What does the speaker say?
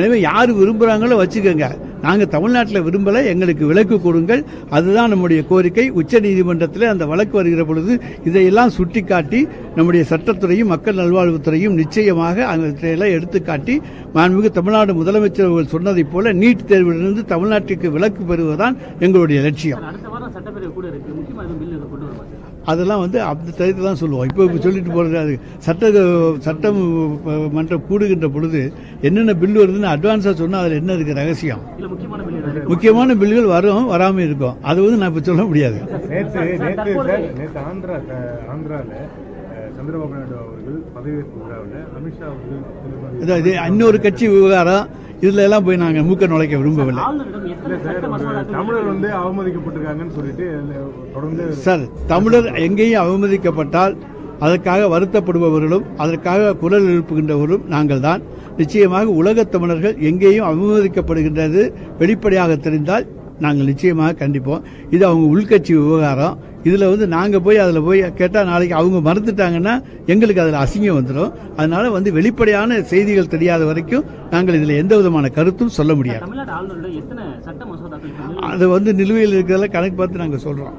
எனவே யார் விரும்புகிறாங்களோ வச்சுக்கோங்க. நாங்கள் தமிழ்நாட்டில் விரும்பலை எங்களுக்கு விலக்கு கொடுங்கள். அதுதான் நம்முடைய கோரிக்கை. உச்ச நீதிமன்றத்தில் அந்த வழக்கு வருகிற பொழுது இதையெல்லாம் சுட்டிக்காட்டி நம்முடைய சட்டத்துறையும் மக்கள் நல்வாழ்வுத்துறையும் நிச்சயமாக அவற்றையெல்லாம் எடுத்துக்காட்டி மாண்புமிகு தமிழ்நாடு முதலமைச்சர் அவர்கள் சொன்னதைப் போல நீட் தேர்விலிருந்து தமிழ்நாட்டிற்கு விலக்கு பெறுவதுதான் எங்களுடைய லட்சியம். சட்டப்பேரவை கூட இருக்கு முக்கியமா எதுவும் பில் கொண்டு வருமா சார்? அதெல்லாம் வந்து அந்த டயத்தில் தான் சொல்லுவோம். இப்போ இப்போ சொல்லிட்டு போகிறது அது சட்ட சட்டம் மன்றம் கூடுகின்ற பொழுது என்னென்ன பில் வருதுன்னு அட்வான்ஸாக சொன்னால் அதில் என்ன இருக்குது ரகசியம்? இல்ல முக்கியமான பில் ஏதாவது முக்கியமான பில்லுகள் வரும் வராமல் இருக்கும். அது வந்து நான் இப்போ சொல்ல முடியாது. நேற்று நேற்று நேற்று ஆந்திரா ஆந்திராவில் சந்திரபாபு நாயுடு அவர்கள் பதவியேற்பு விழாவில் அமித்ஷா அவர்கள் திருமதி இது- இது இன்னொரு கட்சி விவகாரம். இதுல எல்லாம் போய் நாங்கள் மூக்க நுழைக்க விரும்பவில்லை. தமிழர் வந்து அவமதிக்கப்பட்டிருக்காங்கன்னு சொல்லிட்டு தொடர்ந்து சார் தமிழர் எங்கேயும் அவமதிக்கப்பட்டால் அதற்காக வருத்தப்படுபவர்களும் அதற்காக குரல் எழுப்புகின்றவர்களும் நாங்கள் தான். நிச்சயமாக உலகத் தமிழர்கள் எங்கேயும் அவமதிக்கப்படுகின்றது. வெளிப்படையாக தெரிந்தால் நாங்கள் நிச்சயமாக கண்டிப்போம். இது அவங்க உள்கட்சி விவகாரம். இதில் வந்து நாங்கள் போய் அதில் போய் கேட்டால் நாளைக்கு அவங்க மறுத்துட்டாங்கன்னா எங்களுக்கு அதில் அசிங்கம் வந்துடும் அதனால வந்து வெளிப்படையான செய்திகள் தெரியாத வரைக்கும் நாங்கள் இதில் எந்த விதமான கருத்தும் சொல்ல முடியாது. அது வந்து நிலுவையில் இருக்கிறதெல்லாம் கணக்கு பார்த்து நாங்கள் சொல்கிறோம்